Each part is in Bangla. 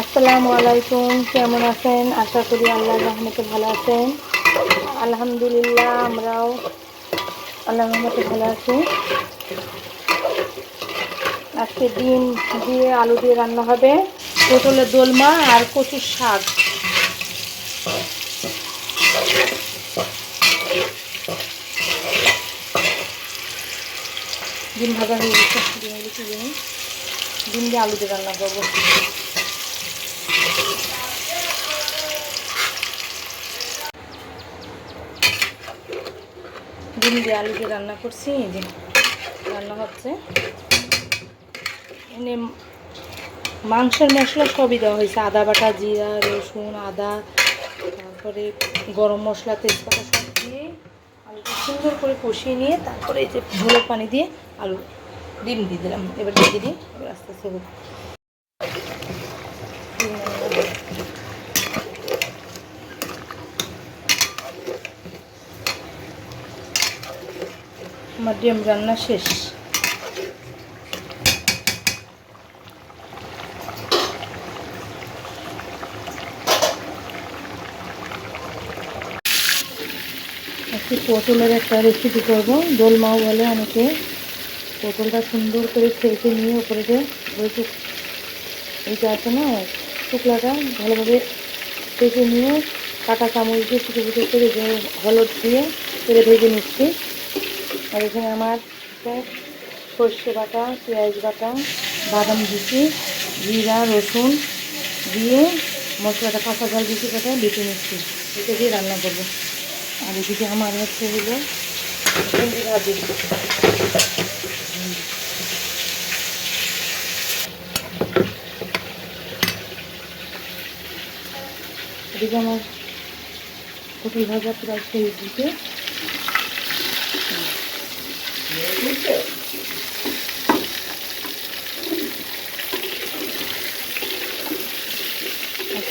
আসসালামু আলাইকুম, কেমন আছেন? আশা করি আল্লাহ রহমতে ভালো আছেন। আলহামদুলিল্লাহ, আমরাও আল্লাহ রহমতে ভালো আছি। আজকে ডিম দিয়ে আলু দিয়ে রান্না হবে। পটলের দোলমা আর কচুর শাক। ডিম ভাজা হয়ে গেছে। ডিম দিয়ে আলু দিয়ে রান্না করব। ডিম দিয়ে আলু দিয়ে রান্না করছি যে রান্না হচ্ছে। এনে মাংসের মশলা সবই দেওয়া হয়েছে, আদা বাটা, জিরা, রসুন, আদা, তারপরে গরম মশলা, তেজপাতা সব দিয়ে আলুটা সুন্দর করে কষিয়ে নিয়ে তারপরে এই যে ঝোলের পানি দিয়ে আলু, ডিম দিয়ে দিলাম। এবার দিয়ে দিই, এবার আস্তে আস্তে আমার ডিম রান্না শেষ। একটু পটলের একটা রেসিপি করব। দোলমাও বলে অনেকে পটলটা সুন্দর করে ফেলতে নিয়ে ওপরে যে ওই এইটা আছে না টুকলাটা ভালোভাবে ফেটে নিয়ে কাটা চামচ দিয়ে ছোটো ছোটো করে হলুদ দিয়ে তেলে ভেজে নিচ্ছি। আর এখানে আমার সর্ষে বাটা, পেঁয়াজ বাটা, বাদাম দিচ্ছি জিরা, রসুন দিয়ে মশলাটা কাঁচা জল দিচ্ছি কাটা বেটে নিচ্ছি। এটা দিয়ে রান্না করব। আর এদিকে আমার হচ্ছে হলো এদিকে আমার পটল ভাজা প্রায় শেষ দিকে।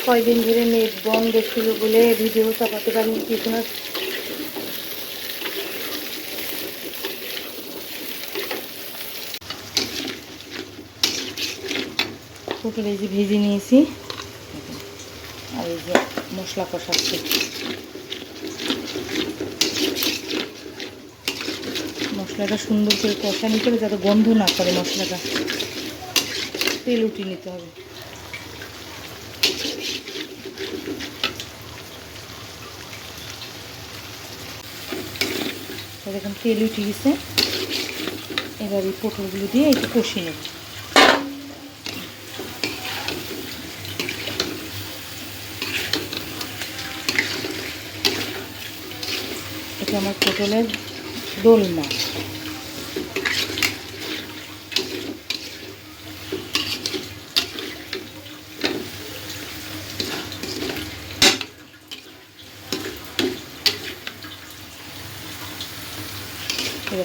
কয়দিন ধরে নেট বন্ধ ছিল বলে ভিডিও চাপাতে পারিনি কিছু না পটল এই যে ভেজে নিয়েছি, আর এই যে মশলা কষাচ্ছি। মশলাটা সুন্দর করে কষা নিতে হবে যাতে গন্ধ না করে মশলাটা। তেল উঠিয়ে নিতে হবে। দেখুন তেল উঠে গেছে। এবার এই পটলগুলো দিয়ে একটু কষিয়ে নেব। এটা আমার পটলের দোলমা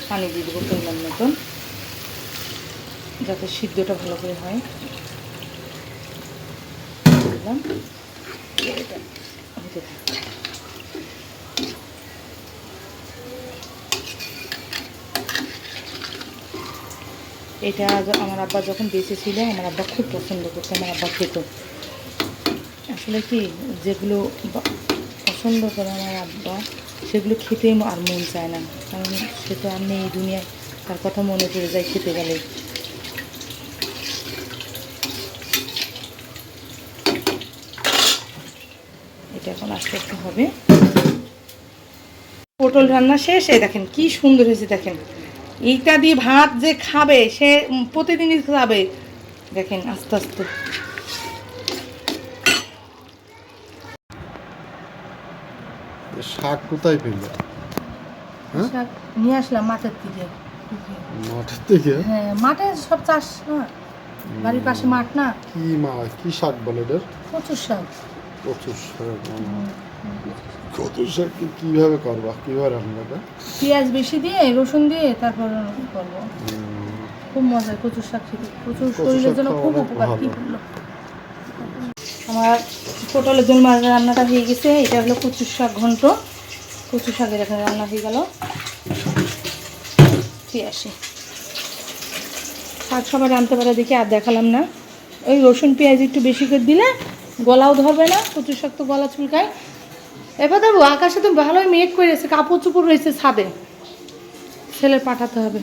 পানি দিয়ে দেবো পরিমাণ মতন যাতে সিদ্ধটা ভালো করে হয়। দিলাম এটা আমার আব্বা যখন বেঁচে ছিল, আমার আব্বা খুব পছন্দ করতো, আমার আব্বা খেত। আসলে কি, যেগুলো পছন্দ করে আমার আব্বা, সেগুলো খেতে আর মন চায় না। কারণ সে তো আর নেই দুনিয়ায়, তার কথা মনে পড়ে যায় খেতে গেলে। এটা এখন আস্তে আস্তে হবে। পটল রান্না শেষ দেখেন কি সুন্দর হয়েছে, দেখেন। এইটা দিয়ে ভাত যে খাবে সে প্রতিদিনই খাবে। দেখেন আস্তে আস্তে। শাক কোথায় পেলে? হ্যাঁ? শাক নিয়ে আসলাম মাঠের থেকে মাঠের থেকে হ্যাঁ মাঠে সব চাষ না। বাড়ির পাশে মাঠ না। কি মা কি শাক বলে এটার? প্রচুর শাক। কচুর শাক কচুর শাক কি কীভাবে করবা? কীভাবে রান্নাটা? পেঁয়াজ বেশি দিয়ে রসুন দিয়ে তারপর করব। খুব মজা কচুর শাক খেতে। প্রচুর কচুর শরীরের জন্য খুব উপকার। কি বলল আমার পটলের জন্য মাছ রান্নাটা হয়ে গেছে। এটা হলো কচুর শাক ঘন্ট। কচু শাকের এখানে রান্না হয়ে গেল। আসি। শাক সবাই রাঁধতে পারে দেখি আর দেখালাম না। ওই রসুন পেঁয়াজ একটু বেশি করে দিলে গলাও ধরবে না। কচু তো গলা চুলকায়। এবার দেবো আকাশে তো ভালোই মেঘ করে রয়েছে কাপড় চুপড় রয়েছে ছাদে। ছেলে পাঠাতে হবে।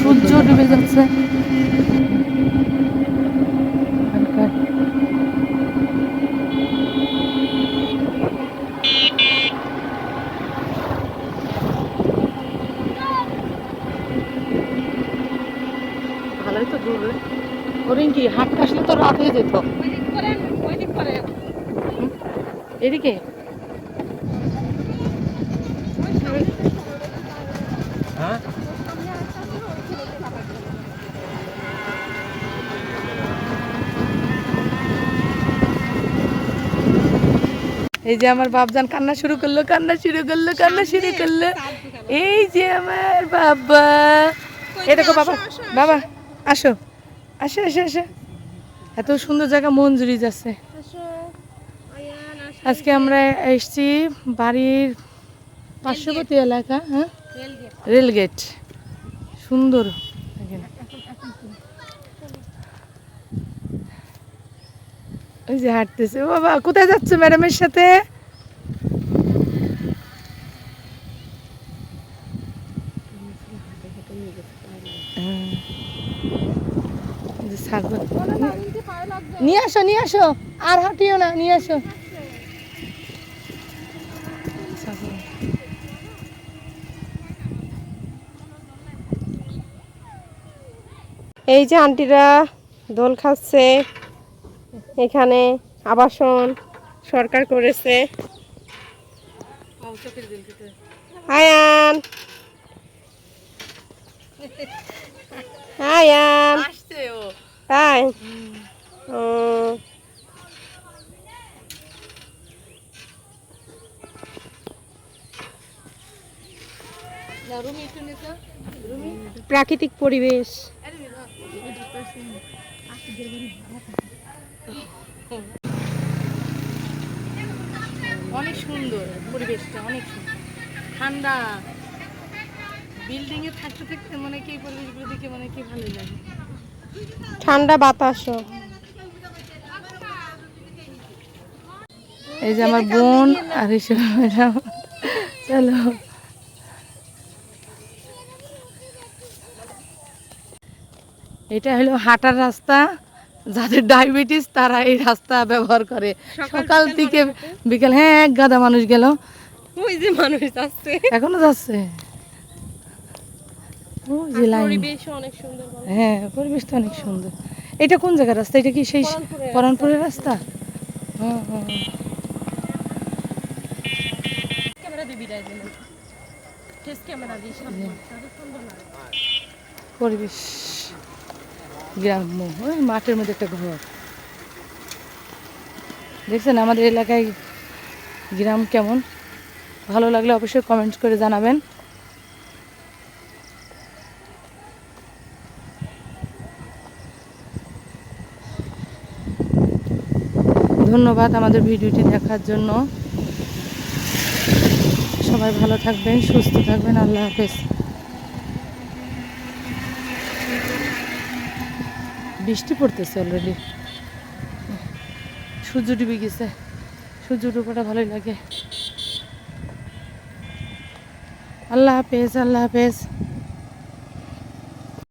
সূর্য ডুবে যাচ্ছে। তো দূর। ওরিং কি হাঁটতে আসলে তো রাত হয়ে যেত। এদিকে? এই যে আমার বাপজান কান্না শুরু করল কান্না শুরু করল কান্না শুরু করল। এই যে আমার বাবা। দেখো বাবা বাবা। আসো। আসো আসো আসো। এত সুন্দর জায়গা মঞ্জুরি যাচ্ছে আজকে আমরা এসছি বাড়ির পার্শ্ববর্তী এলাকা হ্যাঁ? রেলগেট সুন্দর। ওই যে হাঁটতেছে। ও বাবা কোথায় যাচ্ছ ম্যাডামের সাথে হ্যাঁ। এই যে ছাগল নিয়ে আসো নিয়ে আসো। আর হাঁটিও না নিয়ে আসো। এই যে আন্টিরা দোল খাচ্ছে এখানে আবাসন সরকার করেছে। আয়ান। আয়ান। তাই প্রাকৃতিক পরিবেশ। অনেক সুন্দর পরিবেশটা অনেক সুন্দর। ঠান্ডা। বিল্ডিং এ থাকতে থাকতে মনে কি পরিবেশগুলো দেখে মনে কি ভালোই লাগে। ঠান্ডা বাতাসও। এই যে আমার বোন আর চলো। এটা হলো হাঁটার রাস্তা। যাদের ডায়াবেটিস তারা এই রাস্তা ব্যবহার করে। সকাল থেকে বিকেল হ্যাঁ এক গাদা মানুষ গেল। ওই যে মানুষ যাচ্ছে। এখনও যাচ্ছে। হ্যাঁ পরিবেশটা অনেক সুন্দর। এটা কোন জায়গার রাস্তা? এটা কি সেই পরানপুরের পরানপুরের রাস্তা? হ্যাঁ হ্যাঁ। পরিবেশ। গ্রাম্য মাঠের মধ্যে একটা ঘর। দেখছেন, আমাদের এলাকায় গ্রাম কেমন? ভালো লাগলে অবশ্যই কমেন্ট করে জানাবেন। ধন্যবাদ আমাদের ভিডিওটি দেখার জন্য। সবাই ভালো থাকবেন, সুস্থ থাকবেন, আল্লাহ হাফেজ। বৃষ্টি পড়তেছে অলরেডি সূর্য ডুবে গেছে। সূর্য ডুবাটা ভালোই লাগে। আল্লাহ হাফেজ আল্লাহ হাফেজ।